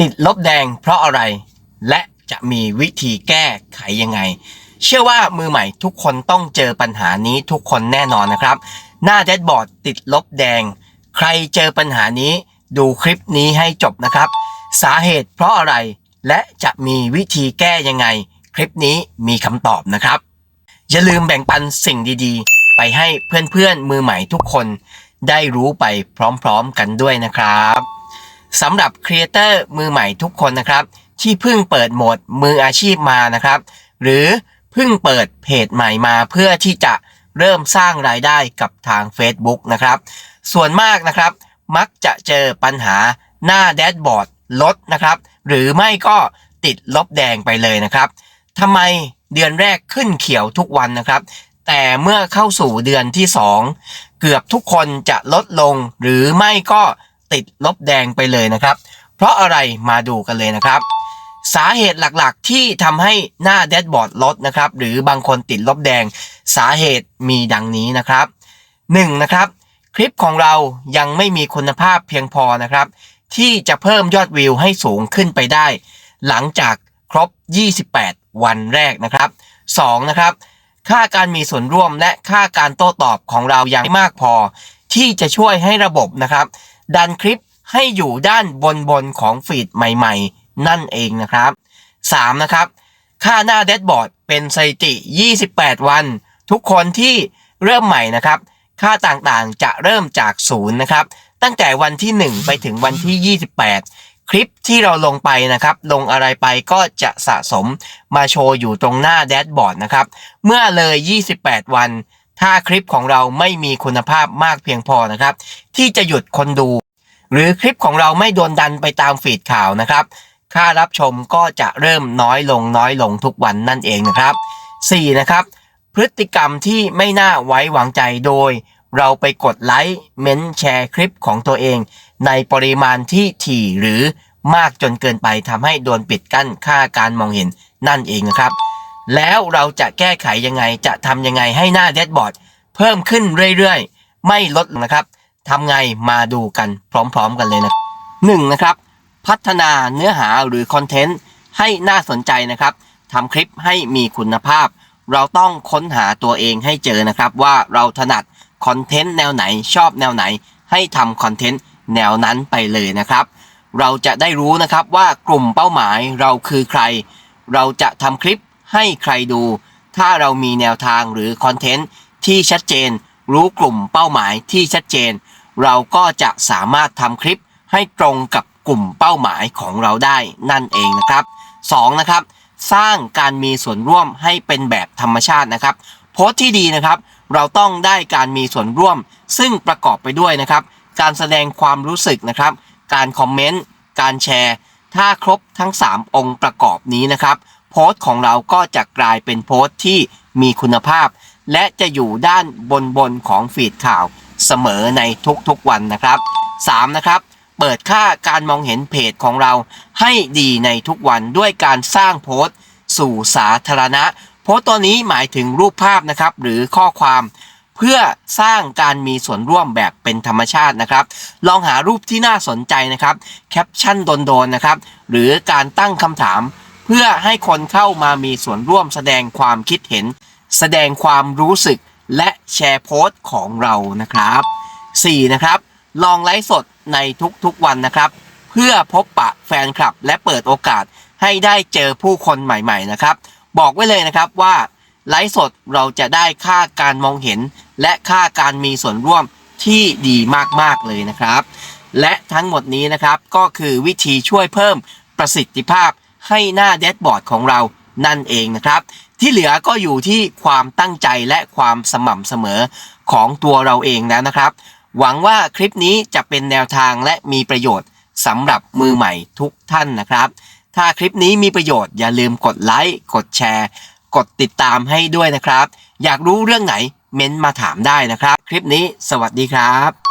ติดลบแดงเพราะอะไร และจะมีวิธีแก้ไขยังไง เชื่อว่ามือใหม่ทุกคนต้องเจอปัญหานี้ทุกคนแน่นอนนะครับ หน้าแดชบอร์ดติดลบแดง ใครเจอปัญหานี้ดูคลิปนี้ให้จบนะครับ สาเหตุเพราะอะไรและจะมีวิธีแก้ยังไง คลิปนี้มีคำตอบนะครับ อย่าลืมแบ่งปันสิ่งดีๆ ไปให้เพื่อนๆมือใหม่ทุกคนได้รู้ไปพร้อมๆกันด้วยนะครับ สำหรับครีเอเตอร์มือใหม่ทุกคนนะครับ ที่เพิ่งเปิดโหมดมืออาชีพมานะครับ หรือเพิ่งเปิดเพจใหม่มาเพื่อที่จะเริ่มสร้างรายได้กับทาง Facebook นะครับ ส่วนมากนะครับ มักจะเจอปัญหาหน้าแดชบอร์ดลดนะครับ หรือไม่ก็ติดลบแดงไปเลยนะครับทำไมเดือนแรกขึ้นเขียวทุกวันนะครับ แต่เมื่อเข้าสู่เดือนที่ 2 เกือบทุกคนจะลดลงหรือไม่ก็ ติดลบแดงไปเลยนะครับ เพราะอะไรมาดูกันเลยนะครับ สาเหตุหลักๆที่ทำให้หน้าแดชบอร์ดลดนะครับหรือบางคนติดลบแดง สาเหตุมีดังนี้นะครับ 1. นะครับ คลิปของเรายังไม่มีคุณภาพเพียงพอนะครับ ที่จะเพิ่มยอดวิวให้สูงขึ้นไปได้ หลังจากครบ 28 วันแรกนะครับ 2. นะครับค่าการมีส่วนร่วมและค่าการโต้ตอบของเรายังไม่มากพอ ที่จะช่วยให้ระบบนะครับ ดันคลิปให้อยู่ด้านบนบนของฟีดใหม่ๆ นั่นเองนะครับ 3. นะครับ ค่าหน้าแดชบอร์ดเป็นสถิติ 28 วัน ทุกคนที่เริ่มใหม่นะครับ ค่าต่างๆจะเริ่มจากศูนย์นะครับ ตั้งแต่วันที่ 1 ไปถึงวันที่ 28 คลิปที่เราลงไปนะครับ ลงอะไรไปก็จะสะสมมาโชว์อยู่ตรงหน้าแดชบอร์ดนะครับ เมื่อเลย 28 วัน ถ้าคลิปของเราไม่มีคุณภาพมากเพียงพอนะครับ ที่จะหยุดคนดู หรือคลิปของเราไม่โดนดันไปตามฟีดข่าวนะครับ ค่ารับชมก็จะเริ่มน้อยลงน้อยลงทุกวันนั่นเองนะครับ 4. นะครับ พฤติกรรมที่ไม่น่าไว้วางใจโดย เราไปกดไลค์เม้นแชร์คลิปของตัวเอง ในปริมาณที่ถี่หรือมากจนเกินไปทำให้โดนปิดกั้นค่าการมองเห็นนั่นเองนะครับ แล้วเราจะแก้ไขยังไงจะทำยังไงให้หน้าแดชบอร์ดเพิ่มขึ้นเรื่อยๆ ไม่ลดนะครับทำไงมาดูกันพร้อมๆกันเลยนะหนึ่งนะครับ พัฒนาเนื้อหาหรือคอนเทนต์ให้น่าสนใจนะครับทำคลิปให้มีคุณภาพ เราต้องค้นหาตัวเองให้เจอนะครับ ว่าเราถนัดคอนเทนต์แนวไหนชอบแนวไหน ให้ทำคอนเทนต์แนวนั้นไปเลยนะครับ เราจะได้รู้นะครับว่ากลุ่มเป้าหมายเราคือใคร เราจะทำคลิป ให้ใครดู ถ้าเรามีแนวทางหรือคอนเทนต์ที่ชัดเจน รู้กลุ่มเป้าหมายที่ชัดเจน เราก็จะสามารถทำคลิปให้ตรงกับกลุ่มเป้าหมายของเราได้นั่นเองนะครับ 2. นะครับ สร้างการมีส่วนร่วมให้เป็นแบบธรรมชาตินะครับ โพสต์ที่ดีนะครับ เราต้องได้การมีส่วนร่วม ซึ่งประกอบไปด้วยนะครับ การแสดงความรู้สึกนะครับ การคอมเมนต์ การแชร์ ถ้าครบทั้ง 3 องค์ประกอบนี้นะครับ โพสต์ของเราก็จะกลายเป็นโพสต์ที่มีคุณภาพ และจะอยู่ด้านบนบนของฟีดข่าวเสมอในทุกๆวันนะครับ 3. นะครับเปิดค่าการมองเห็นเพจของเราให้ดีในทุกวันด้วยการสร้างโพสต์ สู่สาธารณะ โพสต์ตัวนี้หมายถึงรูปภาพนะครับหรือข้อความเพื่อสร้างการมีส่วนร่วมแบบเป็นธรรมชาตินะครับ ลองหารูปที่น่าสนใจนะครับ แคปชั่นโดนๆนะครับ หรือการตั้งคำถาม พื่อให้คนเข้ามามีส่วนร่วมแสดงความคิดเห็น แสดงความรู้สึกและแชร์โพสต์ของเรานะครับ 4. นะครับ ลองไลฟ์สดในทุกๆวันนะครับ เพื่อพบปะแฟนคลับ และเปิดโอกาสให้ได้เจอผู้คนใหม่ๆนะครับ บอกไว้เลยนะครับว่าไลฟ์สดเราจะได้ค่าการมองเห็น และค่าการมีส่วนร่วมที่ดีมากๆเลยนะครับ และทั้งหมดนี้นะครับก็คือวิธีช่วยเพิ่มประสิทธิภาพ ให้หน้าแดชบอร์ดของเรานั่นเองนะครับ ที่เหลือก็อยู่ที่ความตั้งใจและความสม่ำเสมอของตัวเราเองแล้วนะครับ หวังว่าคลิปนี้จะเป็นแนวทางและมีประโยชน์สำหรับมือใหม่ทุกท่านนะครับ ถ้าคลิปนี้มีประโยชน์อย่าลืมกดไลค์กดแชร์ กดติดตามให้ด้วยนะครับ อยากรู้เรื่องไหนเม้นมาถามได้นะครับ คลิปนี้สวัสดีครับ